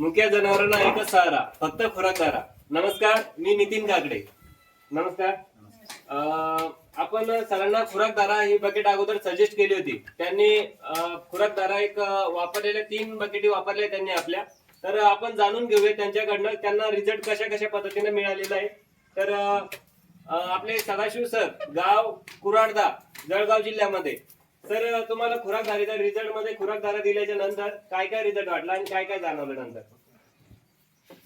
मुक्या जनावरांना एकच सहारा फक्त खुराक दारा नमस्कार मी नितीन काकडे. नमस्कार. अं, आपण सरांना खुराकदारा ही बकेट अगोदर सजेस्ट केली होती. त्यांनी अं, खुराकदारा एक अं, वापरलेल्या तीन बकेटी वापरल्या त्यांनी आपल्या. तर आपण जाणून घेऊया त्यांच्याकडनं त्यांना रिझल्ट कशा कशा पद्धतीने मिळालेला आहे. तर अं, अं, आपले सदाशिव सर गाव कुराडदा जळगाव जिल्ह्यामध्ये. सर तुम्हाला खुराकदारीचा रिझल्टमध्ये खुराकदारा दिल्याच्या नंतर काय काय रिझल्ट वाटला आणि काय काय जाणवलं नंतर?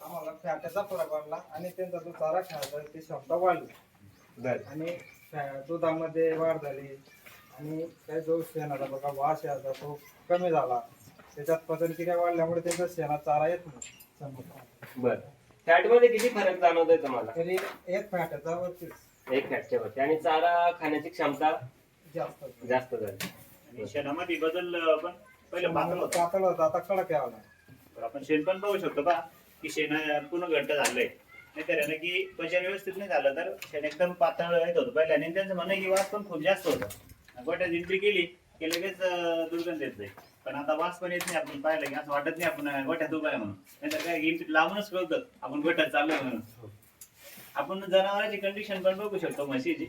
आम्हाला फॅटाचा फरक वाढला आणि त्यांचा जो चारा खायचा ती क्षमता वाढली. आणि फॅ- दुधामध्ये वाढ झाली आणि काही जो शेणाचा बघा वास यायचा तो कमी झाला. त्याच्यात पचनक्रिया वाढल्यामुळे त्यांचा शेणात चारा येत नाही. समोर. बर. फॅटमध्ये किती फरक जाणवतोय तुम्हाला? तरी एक फॅटाचा वरतीच. एक फॅटच्या वरती. आणि चारा खाण्याची क्षमता? जास्त जास्त झाली. आणि शेणामध्ये बदल पण पहिलं पातळ होतं. पातळ होता आता कडक यावं लागलं. तर आपण शेण पण पाहू शकतो पहा की शेण पूर्ण घट्ट झालंय. नाहीतर आहे ना की पचन व्यवस्थित नाही झालं तर शेण एकदम पातळ येत होतं. पहिले आणि त्यांचं म्हणणं आहे की वास पण खूप जास्त होतं. गोट्यात एंट्री केली की लगेच दुर्गंध येत जाईल पण आता वास पण येत नाही आपण पाहिलं की असं वाटत नाही आपण गोट्यात उभा आहे म्हणून. नाहीतर काय एंट्री लावूनच कळतं आपण गोट्यात चाललोय म्हणून. आपण जनावरांची कंडिशन पण बघू शकतो म्हशीची.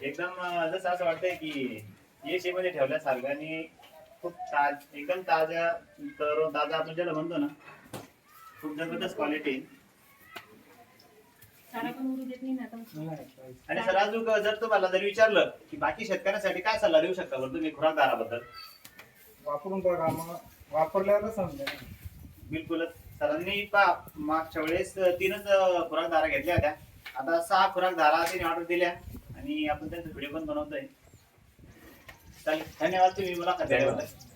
एकदम जसं असं वाटतंय की एसी मध्ये ठेवल्यासारखं आणि खूप ताज एकदम ताज्या तर ताजा आपण ज्याला म्हणतो ना खूप जबरदस्त क्वालिटी. आणि सर अजून जर तुम्हाला जर विचारलं की बाकी शेतकऱ्यांसाठी काय सल्ला देऊ शकता बरं तुम्ही खुराकदाराबद्दल? वापरून बघा मग वापरल्यावर समजेल बिलकुलच. सरांनी पा मागच्या वेळेस तीनच खुराकदारा घेतल्या होत्या. आता सहा खुराकदारा त्यांनी ऑर्डर दिल्या. आणि आपण त्यांचा व्हिडिओ पण बनवतोय. चालेल धन्यवाद तुम्ही मुलाखत दिल्याबद्दल.